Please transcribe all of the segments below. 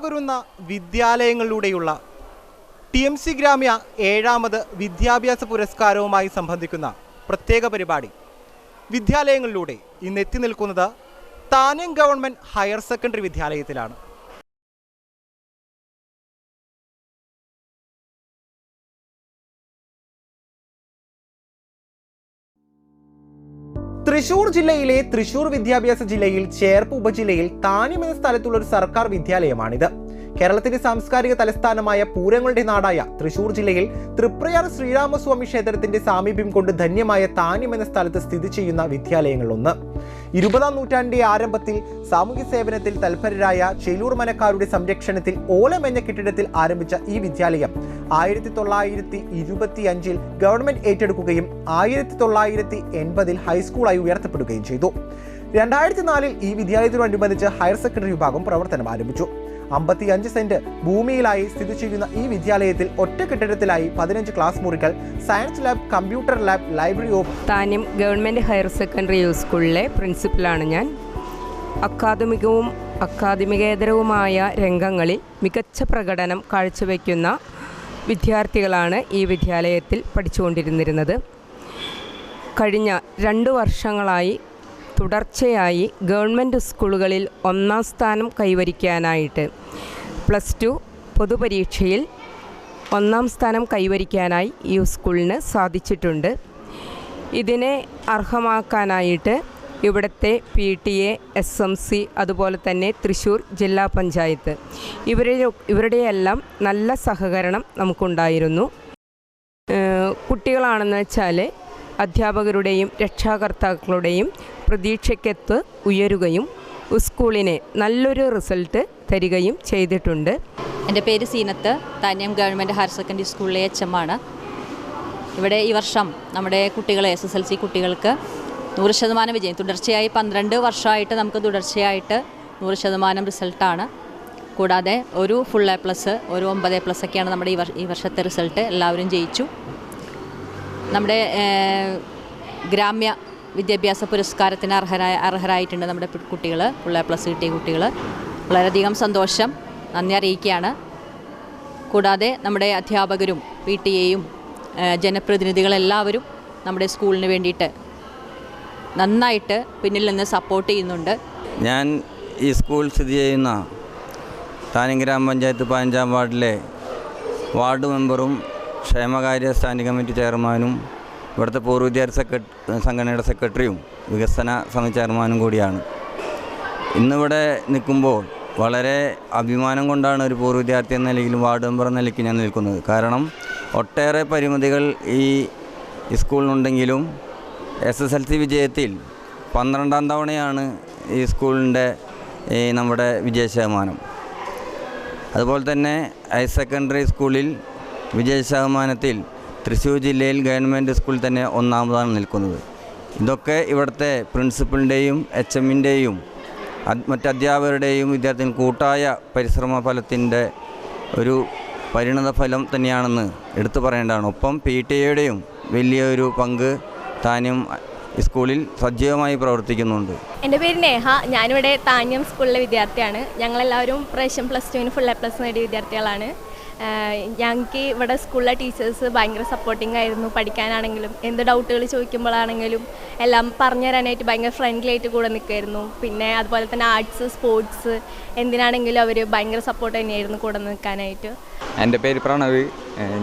പകരുന്ന വിദ്യാലയങ്ങളിലൂടെയുള്ള T M C ഗ്രാമ്യ ഏഴാമത് വിദ്യാഭ്യാസ പുരസ്കാരവുമായി സംബന്ധിക്കുന്ന പ്രത്യേക പരിപാടി. വിദ്യാലയങ്ങളിലൂടെ ഇന്ന് എത്തി നിൽക്കുന്നത് താനം ഗവൺമെന്റ് ഹയർ സെക്കൻഡറി വിദ്യാലയത്തിലാണ്. തൃശൂർ ജില്ലയിലെ തൃശൂർ വിദ്യാഭ്യാസ ജില്ലയിൽ ചേർപ്പ് ഉപജില്ലയിൽ താന്യം എന്ന സ്ഥലത്തുള്ള ഒരു സർക്കാർ വിദ്യാലയമാണിത്. കേരളത്തിന്റെ സാംസ്കാരിക തലസ്ഥാനമായ പൂരങ്ങളുടെ നാടായ തൃശൂർ ജില്ലയിൽ തൃപ്രയാർ ശ്രീരാമസ്വാമി ക്ഷേത്രത്തിന്റെ സാമീപ്യം കൊണ്ട് ധന്യമായ താന്യം എന്ന സ്ഥലത്ത് സ്ഥിതി ചെയ്യുന്ന വിദ്യാലയങ്ങളൊന്ന് ഇരുപതാം നൂറ്റാണ്ടിന്റെ ആരംഭത്തിൽ സാമൂഹ്യ സേവനത്തിൽ തൽപരരായ ചേലൂർ മനക്കാരുടെ സംരക്ഷണത്തിൽ ഓലമെന്ന കെട്ടിടത്തിൽ ആരംഭിച്ച ഈ വിദ്യാലയം ആയിരത്തി തൊള്ളായിരത്തി ഇരുപത്തി അഞ്ചിൽ ഗവൺമെന്റ് ഏറ്റെടുക്കുകയും ആയിരത്തി തൊള്ളായിരത്തി എൺപതിൽ ഹൈസ്കൂളായി ഉയർത്തപ്പെടുകയും ചെയ്തു. രണ്ടായിരത്തി നാലിൽ ഈ വിദ്യാലയത്തിനോടനുബന്ധിച്ച് ഹയർ സെക്കൻഡറി വിഭാഗം പ്രവർത്തനം ആരംഭിച്ചു. അമ്പത്തി അഞ്ച് സെന്റ് ഭൂമിയിലായി സ്ഥിതി ചെയ്യുന്ന ഈ വിദ്യാലയത്തിൽ ഒറ്റ കെട്ടിടത്തിലായി പതിനഞ്ച് ക്ലാസ് മുറികൾ science lab computer lab library of താനും ഗവൺമെന്റ് ഹയർ സെക്കൻഡറി സ്കൂളിലെ പ്രിൻസിപ്പലാണ് ഞാൻ. അക്കാദമികവും അക്കാദമികേതരവുമായ രംഗങ്ങളിൽ മികച്ച പ്രകടനം കാഴ്ചവെക്കുന്ന വിദ്യാർത്ഥികളാണ് ഈ വിദ്യാലയത്തിൽ പഠിച്ചുകൊണ്ടിരുന്നിരുന്നത്. കഴിഞ്ഞ രണ്ട് വർഷങ്ങളായി തുടർച്ചയായി ഗവൺമെന്റ് സ്കൂളുകളിൽ ഒന്നാം സ്ഥാനം കൈവരിക്കാനായിട്ട് പ്ലസ് ടു പൊതുപരീക്ഷയിൽ ഒന്നാം സ്ഥാനം കൈവരിക്കാനായി ഈ സ്കൂളിന് സാധിച്ചിട്ടുണ്ട്. ഇതിനെ അർഹമാക്കാനായിട്ട് ഇവിടുത്തെ P T A S M C അതുപോലെ തന്നെ തൃശ്ശൂർ ജില്ലാ പഞ്ചായത്ത്. ഇവരെ ഇവരുടെയെല്ലാം നല്ല സഹകരണം നമുക്കുണ്ടായിരുന്നു. കുട്ടികളാണെന്ന് വെച്ചാൽ അധ്യാപകരുടെയും രക്ഷാകർത്താക്കളുടെയും പ്രതീക്ഷയ്ക്കത്ത് ഉയരുകയും സ്കൂളിനെ നല്ലൊരു റിസൾട്ട് തരികയും ചെയ്തിട്ടുണ്ട്. എന്റെ പേര് Seenath Thanyam government higher secondary സ്കൂളിലെ എച്ച് എം ആണ്. ഇവിടെ ഈ വർഷം നമ്മുടെ കുട്ടികളെ എസ് എസ് എൽ സി കുട്ടികൾക്ക് നൂറ് ശതമാനം വിജയം. തുടർച്ചയായി പന്ത്രണ്ട് വർഷമായിട്ട് നമുക്ക് തുടർച്ചയായിട്ട് നൂറ് ശതമാനം റിസൾട്ടാണ്. കൂടാതെ ഒരു ഫുൾ എ പ്ലസ് ഒരു ഒമ്പത് എ പ്ലസ് ഒക്കെയാണ് നമ്മുടെ ഈ വർഷത്തെ റിസൾട്ട്. എല്ലാവരും ജയിച്ചു. നമ്മുടെ ഗ്രാമ്യ വിദ്യാഭ്യാസ പുരസ്കാരത്തിന് അർഹരായ അർഹരായിട്ടുണ്ട് നമ്മുടെ കുട്ടികൾ ഫുൾ എ പ്ലസ് കിട്ടിയ കുട്ടികൾ വളരെയധികം സന്തോഷം. നന്ദി അറിയിക്കുകയാണ്. കൂടാതെ നമ്മുടെ അധ്യാപകരും പി ടി എയും ജനപ്രതിനിധികളെല്ലാവരും നമ്മുടെ സ്കൂളിന് വേണ്ടിയിട്ട് നന്നായിട്ട് പിന്നിൽ നിന്ന് സപ്പോർട്ട് ചെയ്യുന്നുണ്ട്. ഞാൻ ഈ സ്കൂൾ സ്ഥിതി ചെയ്യുന്ന താനം ഗ്രാമപഞ്ചായത്ത് പതിനഞ്ചാം വാർഡിലെ വാർഡ് മെമ്പറും ക്ഷേമകാര്യ സ്റ്റാൻഡിംഗ് കമ്മിറ്റി ചെയർമാനും ഇവിടുത്തെ പൂർവ വിദ്യാർത്ഥി സംഘടനയുടെ സെക്രട്ടറിയും വികസന സമിതി ചെയർമാനും കൂടിയാണ്. ഇന്നിവിടെ നിൽക്കുമ്പോൾ വളരെ അഭിമാനം കൊണ്ടാണ് ഒരു പൂർവ വിദ്യാർത്ഥി എന്ന നിലയിൽ വാർഡ് മെമ്പർ എന്ന നിലയ്ക്ക് ഞാൻ നിൽക്കുന്നത്. കാരണം ഒട്ടേറെ പരിമിതികൾ ഈ സ്കൂളിനുണ്ടെങ്കിലും എസ് എസ് എൽ സി വിജയത്തിൽ പന്ത്രണ്ടാം തവണയാണ് ഈ സ്കൂളിന്റെ ഈ നമ്മുടെ വിജയ ശതമാനം അതുപോലെ തന്നെ ഹയർ സെക്കൻഡറി സ്കൂളിൽ വിജയ ശതമാനത്തിൽ തൃശ്ശൂർ ജില്ലയിൽ ഗവൺമെന്റ് സ്കൂൾ തന്നെ ഒന്നാമതാണ് നിൽക്കുന്നത്. ഇതൊക്കെ ഇവിടുത്തെ പ്രിൻസിപ്പളിന്റെയും എച്ച് എമ്മിന്റെയും മറ്റ് അധ്യാപകരുടെയും കൂട്ടായ പരിശ്രമ ഫലത്തിന്റെ ഒരു പരിണത ഫലം തന്നെയാണെന്ന് എടുത്തു പറയേണ്ടതാണ്. ഒപ്പം പി ടി എയുടെയും വലിയൊരു പങ്ക് താനും സ്കൂളിൽ സജീവമായി പ്രവർത്തിക്കുന്നുണ്ട്. എന്റെ പേര് നേഹ. ഞാനിവിടെ താന്യം സ്കൂളിലെ വിദ്യാർത്ഥിയാണ്. ഞങ്ങളെല്ലാവരും പ്രാവശ്യം പ്ലസ് ടുവിന് ഫുൾ എ പ്ലസ് നേടിയ വിദ്യാർത്ഥികളാണ്. ഞങ്ങൾക്ക് ഇവിടെ സ്കൂളിലെ ടീച്ചേഴ്സ് ഭയങ്കര സപ്പോർട്ടിംഗ് ആയിരുന്നു. പഠിക്കാനാണെങ്കിലും എന്ത് ഡൗട്ടുകൾ ചോദിക്കുമ്പോഴാണെങ്കിലും എല്ലാം പറഞ്ഞു തരാനായിട്ട് ഭയങ്കര ഫ്രണ്ട്ലി ആയിട്ട് കൂടെ നിൽക്കുമായിരുന്നു. പിന്നെ അതുപോലെ തന്നെ ആർട്സ് സ്പോർട്സ് എന്തിനാണെങ്കിലും അവർ ഭയങ്കര സപ്പോർട്ട് തന്നെയായിരുന്നു കൂടെ നിൽക്കാനായിട്ട്. എന്റെ പേര് പ്രണവ്.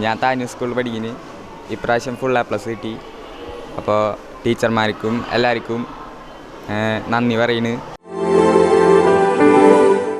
ഞാൻ താനൂർ സ്കൂളിൽ പഠിക്കുന്നു. ഇപ്രാവശ്യം ഫുൾ എ പ്ലസ് കിട്ടി. അപ്പോൾ ടീച്ചർമാർക്കും എല്ലാവർക്കും നന്ദി പറയുന്നു.